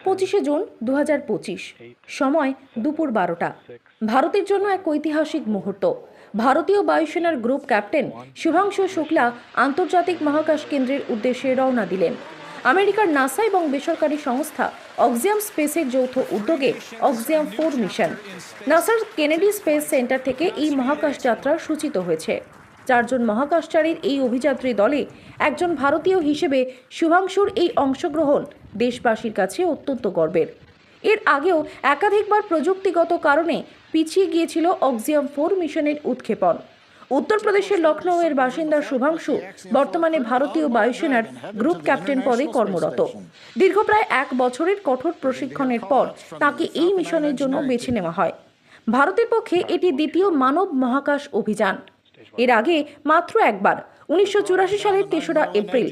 পঁচিশে জুন দু সময় দুপুর বারোটা। ভারতের জন্য এক ঐতিহাসিক মুহূর্ত। ভারতীয় বায়ুসেনার গ্রুপ ক্যাপ্টেন শুভাংশু শুক্লা আন্তর্জাতিক মহাকাশ কেন্দ্রের উদ্দেশ্যে রওনা দিলেন। আমেরিকার নাসা এবং বেসরকারি সংস্থা অক্সিয়াম স্পেসের যৌথ উদ্যোগে অক্সিয়াম ফোর মিশন। নাসার কেনেডি স্পেস সেন্টার থেকে এই মহাকাশ যাত্রা সূচিত হয়েছে। চারজন মহাকাশচারীর এই অভিযাত্রী দলে একজন ভারতীয় হিসেবে শুভাংশুর এই অংশগ্রহণ দেশবাসীর কাছে অত্যন্ত গর্বের। এর আগেও একাধিকবার প্রযুক্তিগত কারণে পিছিয়ে গিয়েছিল অক্সিয়াম ফোর মিশনের উৎক্ষেপণ। উত্তরপ্রদেশের লখনৌয়ের বাসিন্দা শুভাংশু বর্তমানে ভারতীয় বায়ুসেনার গ্রুপ ক্যাপ্টেন পদে কর্মরত। দীর্ঘ প্রায় এক বছরের কঠোর প্রশিক্ষণের পর তাকে এই মিশনের জন্য বেছে নেওয়া হয়। ভারতের পক্ষে এটি দ্বিতীয় মানব মহাকাশ অভিযান। এর আগে মাত্র একবার উনিশশো চুরাশি সালের তেসরা এপ্রিল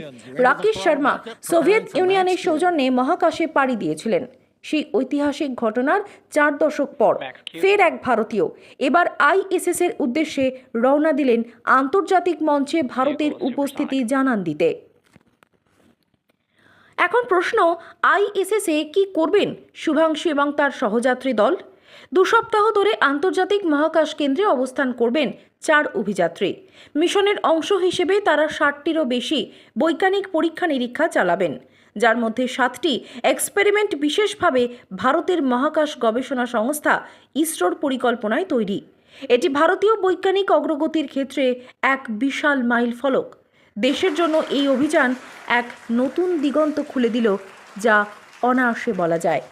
রাকেশ শর্মা সোভিয়েত ইউনিয়নের সৌজন্যে মহাকাশে পাড়ি দিয়েছিলেন। সেই ঐতিহাসিক ঘটনার চার দশক পর ফের এক ভারতীয় এবার আইএসএস এর উদ্দেশ্যে রওনা দিলেন আন্তর্জাতিক মঞ্চে ভারতের উপস্থিতি জানান দিতে। এখন প্রশ্ন আইএসএস এ কি করবেন? শুভাংশু এবং তার সহযাত্রী দল? দু সপ্তাহ ধরে আন্তর্জাতিক মহাকাশ কেন্দ্রে অবস্থান করবেন চার অভিযাত্রী। মিশনের অংশ হিসেবে তারা ষাটটিরও বেশি বৈজ্ঞানিক পরীক্ষা নিরীক্ষা চালাবেন। যার মধ্যে সাতটি এক্সপেরিমেন্ট বিশেষভাবে ভারতের মহাকাশ গবেষণা সংস্থা ইসরোর পরিকল্পনায় তৈরি। এটি ভারতীয় বৈজ্ঞানিক অগ্রগতির ক্ষেত্রে এক বিশাল মাইল ফলক। দেশের জন্য এই অভিযান এক নতুন দিগন্ত খুলে দিল, যা অনায়াসে বলা যায়।